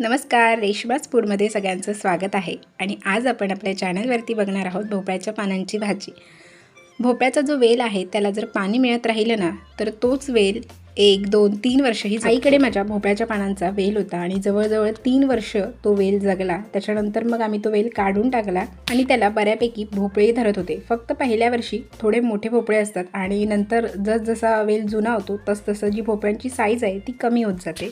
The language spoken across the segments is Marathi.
नमस्कार रेशमाच फूडमध्ये सगळ्यांचं स्वागत आहे. आणि आज आपण आपल्या चॅनलवरती बघणार आहोत भोपळ्याच्या पानांची भाजी. भोपळ्याचा जो वेल आहे त्याला जर पाणी मिळत राहिलं ना तर तोच वेल एक दोन तीन वर्ष ही आईकडे माझ्या भोपळ्याच्या पानांचा वेल होता आणि जवळजवळ तीन वर्ष तो वेल जगला. त्याच्यानंतर मग आम्ही तो वेल काढून टाकला आणि त्याला बऱ्यापैकी भोपळे धरत होते. फक्त पहिल्या वर्षी थोडे मोठे भोपळे असतात आणि नंतर जसजसा वेल जुना होतो तसतसं जी भोपळ्यांची साईज आहे ती कमी होत जाते.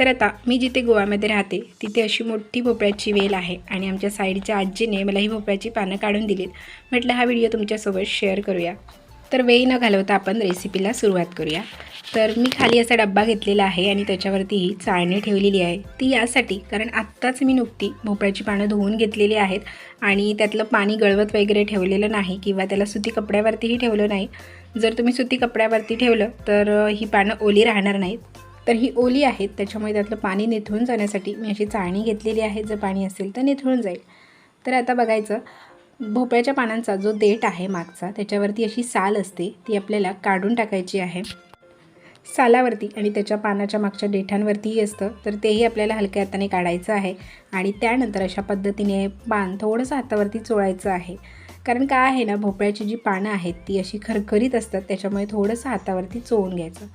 तर आता मी जिथे गोव्यामध्ये राहते तिथे अशी मोठी भोपळ्याची वेल आहे आणि आमच्या साईडच्या आजीने मला ही भोपळ्याची पानं काढून दिलीत. म्हटलं हा व्हिडिओ तुमच्यासोबत शेअर करूया. तर वेळ न घालवता आपण रेसिपीला सुरुवात करूया. तर मी खाली असा डब्बा घेतलेला आहे आणि त्याच्यावरती ही चाळणी ठेवलेली आहे. ती यासाठी कारण आत्ताच मी नुकती भोपळ्याची पानं धुवून घेतलेली आहेत आणि त्यातलं पाणी गळवत वगैरे ठेवलेलं नाही किंवा त्याला सुती कपड्यावरतीही ठेवलं नाही. जर तुम्ही सुती कपड्यावरती ठेवलं तर ही पानं ओली राहणार नाहीत. तर ही ओली आहेत त्याच्यामुळे त्यातलं पाणी निथळून जाण्यासाठी मी अशी चाळणी घेतलेली आहे. जर पाणी असेल तर निथळून जाईल. तर आता बघायचं भोपळ्याच्या पानांचा जो देठ आहे मागचा त्याच्यावरती अशी साल असते ती आपल्याला काढून टाकायची आहे. सालावरती आणि त्याच्या पानाच्या मागच्या देठांवरतीही असतं तर तेही आपल्याला हलक्या हाताने काढायचं आहे. आणि त्यानंतर अशा पद्धतीने पान थोडंसं हातावरती चोळायचं आहे. कारण काय आहे ना भोपळ्याची जी पानं आहेत ती अशी खरखरीत असतात त्याच्यामुळे थोडंसं हातावरती चोळून घ्यायचं.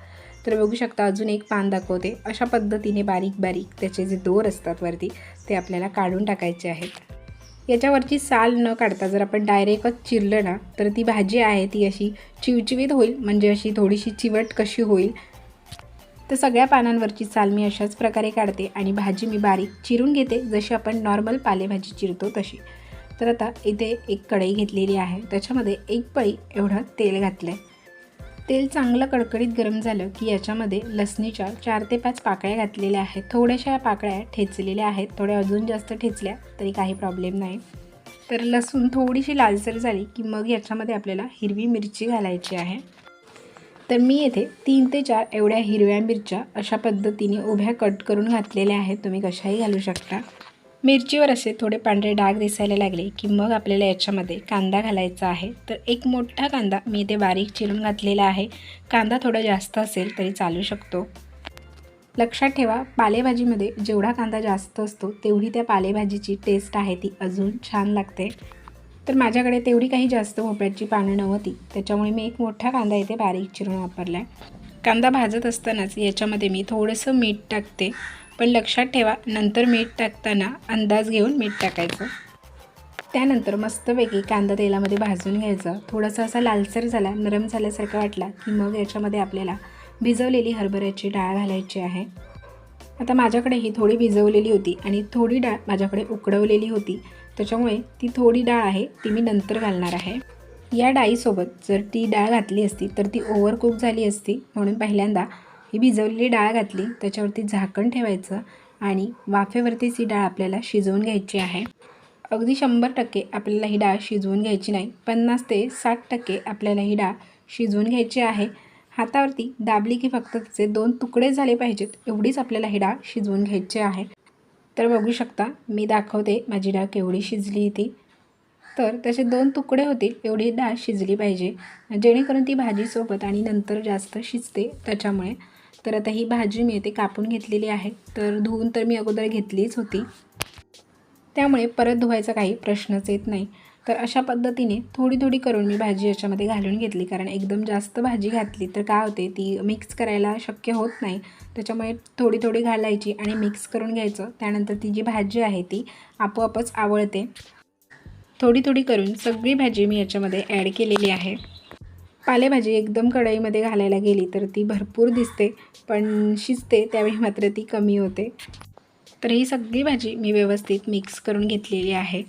तर बघू शकता अजून एक पान दाखवते. अशा पद्धतीने बारीक बारीक त्याचे जे दोर असतात वरती ते आपल्याला काढून टाकायचे आहेत. याच्यावरची साल न काढता जर आपण डायरेक्टच चिरलं ना तर ती भाजी आहे ती अशी चिवचिवीत होईल म्हणजे अशी थोडीशी चिवट कशी होईल. तर सगळ्या पानांवरची साल मी अशाच प्रकारे काढते आणि भाजी मी बारीक चिरून घेते जशी आपण नॉर्मल पालेभाजी चिरतो तशी. तर आता इथे एक कढई घेतलेली आहे त्याच्यामध्ये एक पळी एवढं तेल घातलं आहे तेल चांगलं कडकडीत गरम झालं की याच्यामध्ये लसणीच्या चार ते पाच पाकळ्या घातलेल्या आहेत. थोड्याशा या पाकळ्या ठेचलेल्या आहेत. थोड्या अजून जास्त ठेचल्या तरी काही प्रॉब्लेम नाही. तर लसूण थोडीशी लालसर झाली की मग याच्यामध्ये आपल्याला हिरवी मिरची घालायची आहे. तर मी येथे तीन ते चार एवढ्या हिरव्या मिरच्या अशा पद्धतीने उभ्या कट करून घातलेल्या आहेत. तुम्ही कशाही घालू शकता. मिरचीवर असे थोडे पांढरे डाग दिसायला लागले की मग आपल्याला याच्यामध्ये कांदा घालायचा आहे. तर एक मोठा कांदा मी इथे बारीक चिरून घातलेला आहे. कांदा थोडा जास्त असेल तरी चालू शकतो. लक्षात ठेवा पालेभाजीमध्ये जेवढा कांदा जास्त असतो तेवढी त्या पालेभाजीची टेस्ट आहे ती अजून छान लागते. तर माझ्याकडे तेवढी काही जास्त भोपळ्याची पानं नव्हती. त्याच्यामुळे मी एक मोठा कांदा इथे बारीक चिरून वापरला आहे कांदा भाजत असतानाच याच्यामध्ये मी थोडंसं मीठ टाकते. पण लक्षात ठेवा नंतर मीठ टाकताना अंदाज घेऊन मीठ टाकायचं. त्यानंतर मस्तपैकी कांदा तेलामध्ये भाजून घ्यायचा. थोडासा असा लालसर झाला नरम झाल्यासारखा वाटला की मग याच्यामध्ये आपल्याला भिजवलेली हरभऱ्याची डाळ घालायची आहे. आता माझ्याकडे ही थोडी भिजवलेली होती आणि थोडी डाळ माझ्याकडे उकडवलेली होती. त्याच्यामुळे ती थोडी डाळ आहे ती मी नंतर घालणार आहे. या डाळीसोबत जर ती डाळ घातली असती तर ती ओव्हरकुक झाली असती म्हणून पहिल्यांदा ही भिजवलेली डाळ घातली त्याच्यावरती झाकण ठेवायचं आणि वाफेवरतीच ही डाळ आपल्याला शिजवून घ्यायची आहे. अगदी शंभर टक्के आपल्याला ही डाळ शिजवून घ्यायची नाही. पन्नास ते साठ टक्के आपल्याला ही डाळ शिजवून घ्यायची आहे. हातावरती दाबली की फक्त तिचे दोन तुकडे झाले पाहिजेत एवढीच आपल्याला ही डाळ शिजवून घ्यायची आहे. तर बघू शकता मी दाखवते माझी डाळ केवढी शिजली ती. तर त्याचे दोन तुकडे होतील एवढी डाळ शिजली पाहिजे. जेणेकरून ती भाजीसोबत आणि नंतर जास्त शिजते त्याच्यामुळे तर आता ही भाजी मी येते कापून घेतलेली आहे. तर धुवून तर मी अगोदर घेतलीच होती. त्यामुळे परत धुवायचा काही प्रश्नच येत नाही. तर अशा पद्धतीने थोडी थोडी करून मी भाजी याच्यामध्ये घालून घेतली. कारण एकदम जास्त भाजी घातली तर काय होते ती मिक्स करायला शक्य होत नाही. त्याच्यामुळे थोडी थोडी घालायची आणि मिक्स करून घ्यायचं. त्यानंतर ती जी भाजी आहे ती आपोआपच आवळते. थोडी थोडी करून सगळी भाजी मी याच्यामध्ये ॲड केलेली आहे. पालेभाजी एकदम कढईमध्ये घालायला गेली तर ती भरपूर दिसते पण शिजते त्यावेळी मात्र ती कमी होते. तर ही सगळी भाजी मी व्यवस्थित मिक्स करून घेतलेली आहे.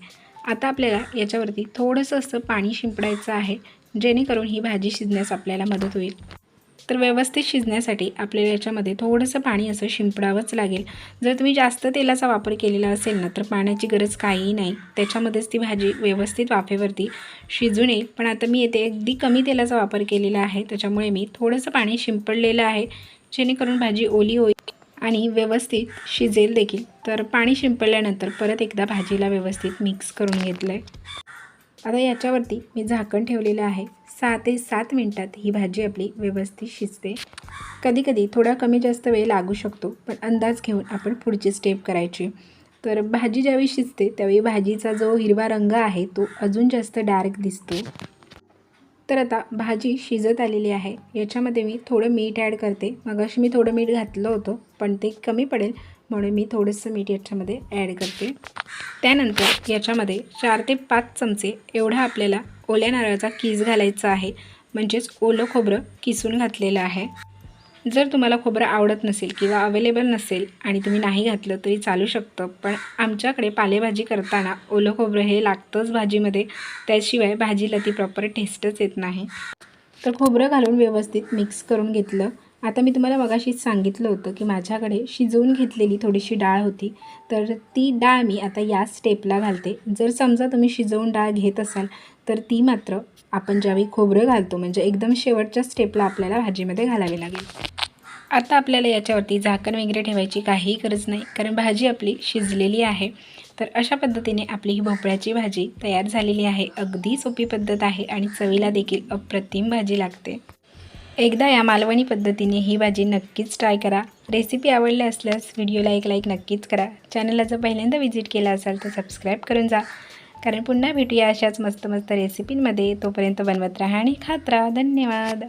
आता आपल्याला याच्यावरती थोडंसं असं पाणी शिंपडायचं आहे जेणेकरून ही भाजी शिजण्यास आपल्याला मदत होईल. तर व्यवस्थित शिजण्यासाठी आपल्याला याच्यामध्ये थोडंसं पाणी असं शिंपडावंच लागेल. जर तुम्ही जास्त तेलाचा वापर केलेला असेल ना तर पाण्याची गरज काहीही नाही. त्याच्यामध्येच ती भाजी व्यवस्थित वाफेवरती शिजून येईल. पण आता मी येथे अगदी कमी तेलाचा वापर केलेला आहे. त्याच्यामुळे मी थोडंसं पाणी शिंपडलेलं आहे. जेणेकरून भाजी ओली होईल आणि व्यवस्थित शिजेल देखील. तर पाणी शिंपडल्यानंतर परत एकदा भाजीला व्यवस्थित मिक्स करून घेतलं आहे आता याच्यावरती मी झाकण ठेवलेलं आहे. सहा ते सात मिनटात ही भाजी आपली व्यवस्थित शिजते. कधीकधी थोडा कमी जास्त वेळ लागू शकतो पण अंदाज घेऊन आपण पुढची स्टेप करायची. तर भाजी ज्यावेळी शिजते त्यावेळी भाजीचा जो हिरवा रंग आहे तो अजून जास्त डार्क दिसतो. तर आता भाजी शिजत आलेली आहे. याच्यामध्ये मी थोडं मीठ ॲड करते. मग मी थोडं मीठ घातलं होतं पण ते कमी पडेल म्हणून मी थोडंसं मीठ याच्यामध्ये ॲड करते. त्यानंतर याच्यामध्ये चार ते पाच चमचे एवढा आपल्याला ओल्या नारळाचा किस घालायचा आहे. म्हणजेच ओलं खोबरं किसून घातलेलं आहे. जर तुम्हाला खोबरं आवडत नसेल किंवा अवेलेबल नसेल आणि तुम्ही नाही घातलं तरी चालू शकतं. पण आमच्याकडे पालेभाजी करताना ओलं खोबरं हे लागतंच भाजीमध्ये. त्याशिवाय भाजीला ती प्रॉपर टेस्टच येत नाही. तर खोबरं घालून व्यवस्थित मिक्स करून घेतलं. आता मी तुम्हाला मगाशीच सांगितलं होतं की माझ्याकडे शिजवून घेतलेली थोडीशी डाळ होती. तर ती डाळ मी आता या स्टेपला घालते. जर समजा तुम्ही शिजवून डाळ घेत असाल तर ती मात्र आपण ज्यावेळी खोबरं घालतो म्हणजे एकदम शेवटच्या स्टेपला आपल्याला भाजीमध्ये घालावी लागेल. आता आपल्याला याच्यावरती झाकण वगैरे ठेवायची काहीही गरज नाही कारण भाजी आपली शिजलेली आहे. तर अशा पद्धतीने आपली ही भोपळ्याची भाजी तयार झालेली आहे. अगदी सोपी पद्धत आहे आणि चवीला देखील अप्रतिम भाजी लागते. एकदा या मालवणी पद्धतीने ही भाजी नक्कीच ट्राय करा. रेसिपी आवडली असल्यास व्हिडिओला एक लाईक नक्कीच करा. चॅनलला जर पहिल्यांदा व्हिजिट केला असाल तर सबस्क्राईब करून जा. कारण पुन्हा भेटूया अशाच मस्त मस्त रेसिपींमध्ये तोपर्यंत बनवत राहा आणि खात राहा. धन्यवाद.